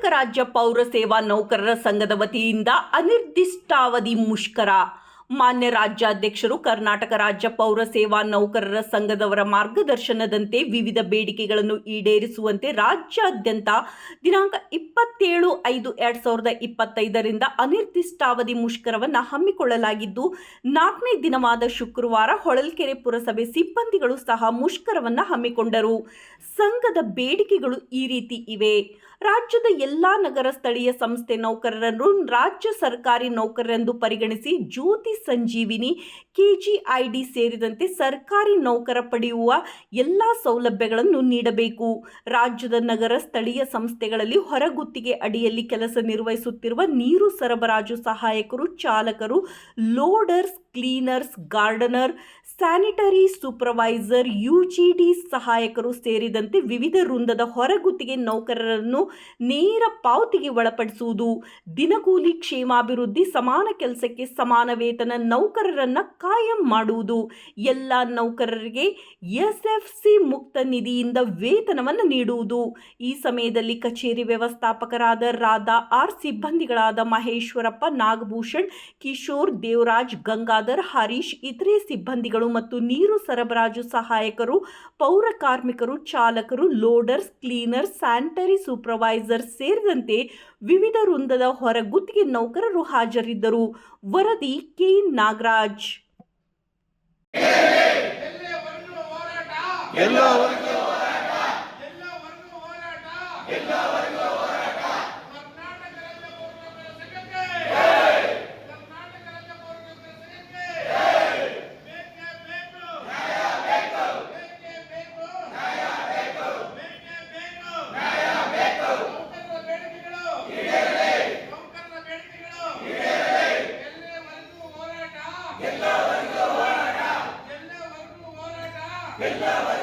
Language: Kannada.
ಕರ್ನಾಟಕ ರಾಜ್ಯ ಪೌರ ಸೇವಾ ನೌಕರರ ಸಂಘದ ವತಿಯಿಂದ ಅನಿರ್ದಿಷ್ಟಾವಧಿ ಮುಷ್ಕರ. ಮಾನ್ಯ ರಾಜ್ಯಾಧ್ಯಕ್ಷರು, ಕರ್ನಾಟಕ ರಾಜ್ಯ ಪೌರ ಸೇವಾ ನೌಕರರ ಸಂಘದವರ ಮಾರ್ಗದರ್ಶನದಂತೆ ವಿವಿಧ ಬೇಡಿಕೆಗಳನ್ನು ಈಡೇರಿಸುವಂತೆ ರಾಜ್ಯಾದ್ಯಂತ ದಿನಾಂಕ ಇಪ್ಪತ್ತೇಳು ಐದು ಎರಡ್ ಸಾವಿರದ ಇಪ್ಪತ್ತೈದರಿಂದ ಅನಿರ್ದಿಷ್ಟಾವಧಿ ಮುಷ್ಕರವನ್ನು ಹಮ್ಮಿಕೊಳ್ಳಲಾಗಿದ್ದು, ನಾಲ್ಕನೇ ದಿನವಾದ ಶುಕ್ರವಾರ ಹೊಳಲ್ಕೆರೆ ಪುರಸಭೆ ಸಿಬ್ಬಂದಿಗಳು ಸಹ ಮುಷ್ಕರವನ್ನು ಹಮ್ಮಿಕೊಂಡರು. ಸಂಘದ ಬೇಡಿಕೆಗಳು ಈ ರೀತಿ ಇವೆ. ರಾಜ್ಯದ ಎಲ್ಲಾ ನಗರ ಸ್ಥಳೀಯ ಸಂಸ್ಥೆ ನೌಕರರನ್ನು ರಾಜ್ಯ ಸರ್ಕಾರಿ ನೌಕರರೆಂದು ಪರಿಗಣಿಸಿ ಜ್ಯೋತಿ ಸಂಜೀವಿನಿ, ಕೆಜಿಐಡಿ ಸೇರಿದಂತೆ ಸರ್ಕಾರಿ ನೌಕರ ಪಡೆಯುವ ಎಲ್ಲ ಸೌಲಭ್ಯಗಳನ್ನು ನೀಡಬೇಕು. ರಾಜ್ಯದ ನಗರ ಸ್ಥಳೀಯ ಸಂಸ್ಥೆಗಳಲ್ಲಿ ಹೊರಗುತ್ತಿಗೆ ಅಡಿಯಲ್ಲಿ ಕೆಲಸ ನಿರ್ವಹಿಸುತ್ತಿರುವ ನೀರು ಸರಬರಾಜು ಸಹಾಯಕರು, ಚಾಲಕರು, loaders, cleaners, gardener, sanitary supervisor, UGD ಸಹಾಯಕರು ಸೇರಿದಂತೆ ವಿವಿಧ ವೃಂದದ ಹೊರಗುತ್ತಿಗೆ ನೌಕರರನ್ನು ನೇರ ಪಾವತಿಗೆ ಒಳಪಡಿಸುವುದು, ದಿನಗೂಲಿ ಕ್ಷೇಮಾಭಿವೃದ್ಧಿ, ಸಮಾನ ಕೆಲಸಕ್ಕೆ ಸಮಾನ ವೇತನ ನೌಕರರನ್ನ ಕಾಯಂ ಮಾಡುವುದು. ಎಲ್ಲ ನೌಕರರಿಗೆ ಎಸ್ ಎಫ್ ಸಿ ಮುಕ್ತ ನಿಧಿಯಿಂದ ವೇತನವನ್ನು ನೀಡುವುದು. ಈ ಸಮಯದಲ್ಲಿ ಕಚೇರಿ ವ್ಯವಸ್ಥಾಪಕರಾದ ರಾಧಾ, ಆರ್ ಸಿಬ್ಬಂದಿಗಳಾದ ಮಹೇಶ್ವರಪ್ಪ, ನಾಗಭೂಷಣ್, ಕಿಶೋರ್, ದೇವರಾಜ್, ಗಂಗಾಧರ್, ಹರೀಶ್ ಇತರೆ ಸಿಬ್ಬಂದಿಗಳು ಮತ್ತು ನೀರು ಸರಬರಾಜು ಸಹಾಯಕರು, ಪೌರ ಕಾರ್ಮಿಕರು, ಚಾಲಕರು, ಲೋಡರ್ಸ್, ಕ್ಲೀನರ್ಸ್, ಸ್ಯಾನಿಟರಿ ಸೂಪರ್ವೈಸರ್ ಸೇರಿದಂತೆ ವಿವಿಧ ವೃಂದದ ಹೊರಗುತ್ತಿಗೆ ನೌಕರರು ಹಾಜರಿದ್ದರು. ವರದಿ ಕೆ நாகராஜ். எல்லா ಎಲ್ಲವರೆಗೂ